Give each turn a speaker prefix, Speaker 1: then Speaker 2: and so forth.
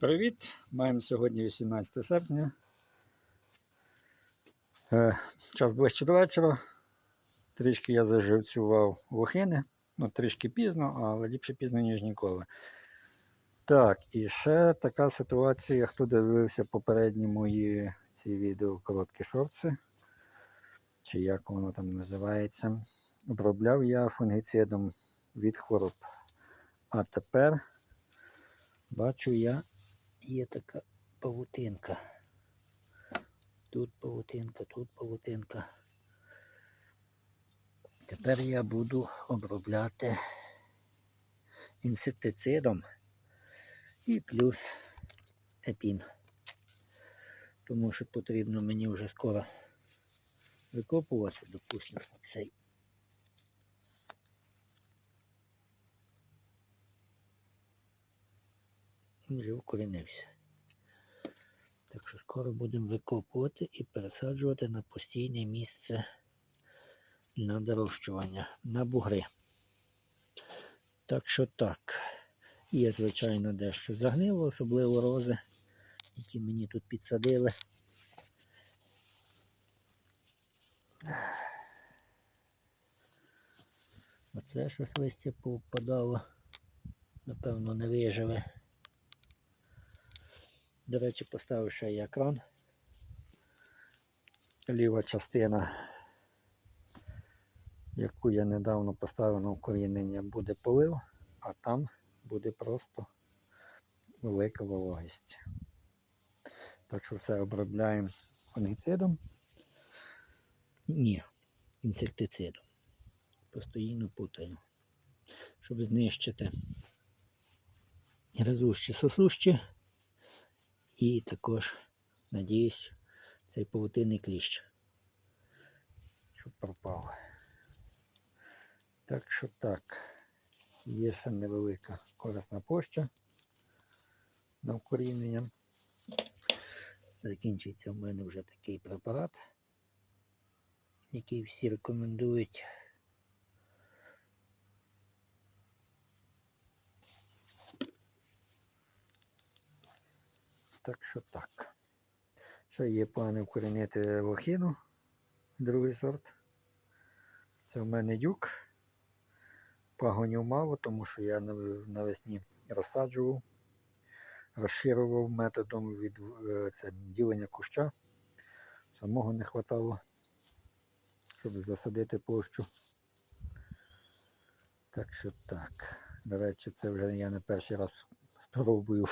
Speaker 1: Привіт! Маємо сьогодні 18 серпня. Е, час ближче до вечора. Трішки я заживцював лохини. Ну, трішки пізно, але ліпше пізно, ніж ніколи. Так, і ще така ситуація, хто дивився попередні мої ці відео короткі шорти, чи як воно там називається. Обробляв я фунгіцидом від хвороб. А тепер бачу я є така павутинка. Тут павутинка, тут павутинка. Тепер я буду обробляти інсектицидом і плюс епін. Тому що потрібно мені вже скоро викопувати, допустимо, цей. Він вже укорінився. Так що скоро будемо викопувати і пересаджувати на постійне місце на дорощування, на бугри. Так що так. Є, звичайно, дещо загнило, особливо рози, які мені тут підсадили. Оце щось листя повпадало. Напевно, не виживе. До речі, поставив ще й екран. Ліва частина, яку я недавно поставив на укорінення, буде полив, а там буде просто велика вологість. Так що все обробляємо фунгіцидом. Ні, інсектицидом. Постійно путаю, щоб знищити гризущі сосущі. І також, надіюсь, цей павутинний кліщ, щоб пропав. Так що так, є ще невелика корисна поща на вкорінення. Закінчується в мене вже такий препарат, який всі рекомендують. Так що так. Ще є плани вкорінити лохіну, другий сорт. Це в мене дюк. Пагонів мало, тому що я навесні розсаджував, розширював методом від е, це, ділення куща. Самого не вистачало, щоб засадити площу. Так що так. До речі, це вже я не перший раз спробую